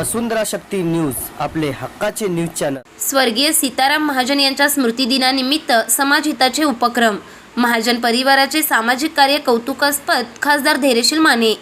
वसुंधरा शक्ती news आपले हक्काचे news channel. स्वर्गीय सीताराम महाजन यांच्या स्मृतिदिनानिमित्त समाजहिताचे उपक्रम. महाजन परिवाराचे सामाजिक कार्य कौतुकास्पद खासदार धैर्यशील माने.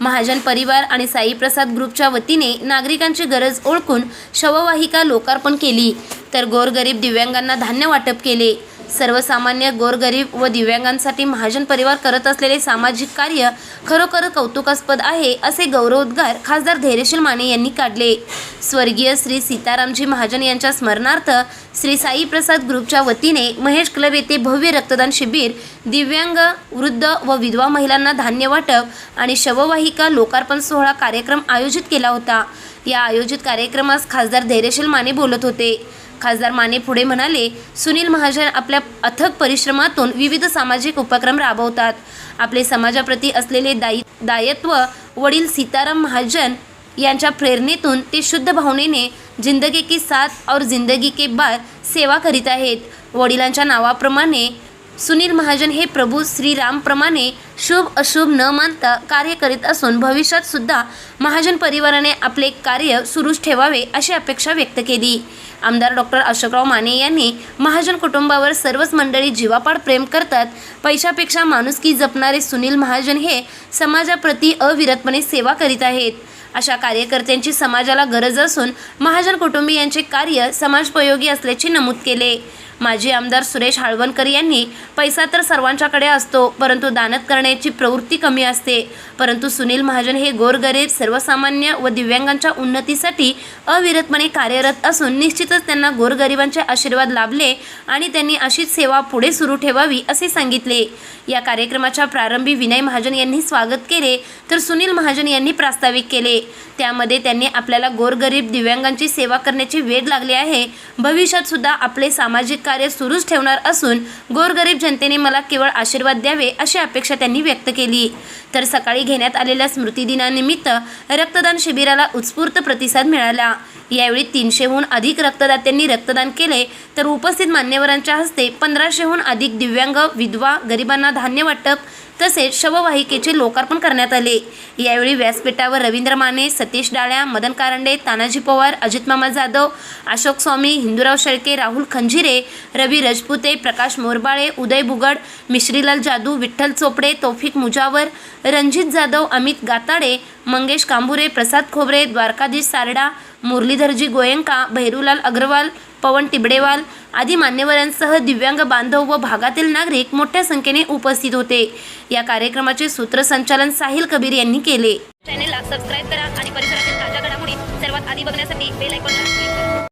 महाजन परिवार आणि साईप्रसाद ग्रुपच्या वतीने नागरिकांची गरज ओळखून शववाहिका लोकार्पण केली. तर गोरगरीब दिव्यांगांना धान्य वाटप केले. सर्वसामान्य गोरगरीब व दिव्यांगांसाठी महाजन परिवार करत असलेले सामाजिक कार्य खरोखर कौतुकास्पद आहे असे गौरवोद्गार खासदार धैर्यशील माने यांनी काढले. स्वर्गीय श्री सीतारामजी महाजन यांच्या स्मरणार्थ श्री साई प्रसाद ग्रुपच्या वतीने महेश क्लब येथे भव्य रक्तदान शिबिर दिव्यांग वृद्ध व विधवा महिलांना धान्य वाटप आणि शववाहिका लोकार्पण सोहळा कार्यक्रम आयोजित केला होता. या आयोजित कार्यक्रमास खासदार धैर्यशील माने बोलत होते. खासदार माने पुढे म्हणाले सुनील महाजन आपल्या अथक परिश्रमातून विविध सामाजिक उपक्रम राबवतात. आपले समाजाप्रती असलेले दायी दायित्व वडील सीताराम महाजन यांच्या प्रेरणेतून ते शुद्ध भावनेने जिंदगी की साथ और जिंदगी के बाद सेवा करीत आहेत. वडिलांच्या नावाप्रमाणे सुनील महाजन हे प्रभू श्रीरामप्रमाणे शुभ अशुभ न मानता कार्य करीत असून भविष्यात सुद्धा महाजन परिवाराने आपले कार्य सुरूच ठेवावे अशी अपेक्षा व्यक्त केली. आमदार डॉक्टर अशोकराव माने यांनी महाजन कुटुंबावर सर्वच मंडळी जीवापाड प्रेम करतात. पैशापेक्षा माणुसकी जपणारे सुनील महाजन हे समाजाप्रती अविरतपणे सेवा करीत आहेत. अशा कार्यकर्त्यांची समाजाला गरज असून महाजन कुटुंबियांचे कार्य समाजोपयोगी असल्याचे नमूद केले. माजी आमदार सुरेश हाळवणकर यांनी पैसा तर सर्वांच्याकडे असतो परंतु दानत करण्याची प्रवृत्ती कमी असते. परंतु सुनील महाजन हे गोरगरीब सर्वसामान्य व दिव्यांगांच्या उन्नतीसाठी अविरतपणे कार्यरत असून निश्चितच त्यांना गोरगरिबांचे आशीर्वाद लाभले आणि त्यांनी अशीच सेवा पुढे सुरू ठेवावी असे सांगितले. या कार्यक्रमाच्या प्रारंभी विनय महाजन यांनी स्वागत केले तर सुनील महाजन यांनी प्रास्ताविक केले. त्यामध्ये त्यांनी आपल्याला गोरगरीब दिव्यांगांची सेवा करण्याची वेळ लागली आहे. भविष्यात सुद्धा आपले सामाजिक कार्य सुरूच ठेवणार असून गोरगरीब जनतेने मला केवळ आशीर्वाद द्यावे अशी अपेक्षा त्यांनी व्यक्त केली. तर सकाळी घेण्यात आलेल्या स्मृतिदिनानिमित्त रक्तदान शिबिराला उत्स्फूर्त प्रतिसाद मिळाला. यावेळी तीनशेहून अधिक रक्तदात्यांनी रक्तदान केले. तर उपस्थित मान्यवरांच्या हस्ते पंधराशेहून अधिक दिव्यांग विधवा गरिबांना धान्य वाटप तसेच शववाहिकेचे लोकार्पण करण्यात आले. यावेळी व्यासपीठावर रवींद्र माने सतीश डाळ्या मदन कारंडे तानाजी पवार अजित मामा जाधव अशोक स्वामी हिंदूराव शेळके राहुल खंजिरे रवी रजपुते प्रकाश मोरबाळे उदय बुगड मिश्रीलाल जादू विठ्ठल चोपडे तौफिक मुजावर रणजित जाधव अमित गाताडे मंगेश कांबुरे प्रसाद खोबरे द्वारकाधीश सारडा मुरलीधरजी गोयंका भैरूलाल अग्रवाल पवन टिबडेवाल आदी मान्यवरांसह दिव्यांग बांधव व भागातील नागरिक मोठ्या संख्येने उपस्थित होते. या कार्यक्रमाचे सूत्रसंचालन साहिल कबीर यांनी केले. चॅनेलला सबस्क्राईब करा आणि परिसरातील ताज्या घडामोडी सर्वात आधी बघण्यासाठी बेल आयकॉनला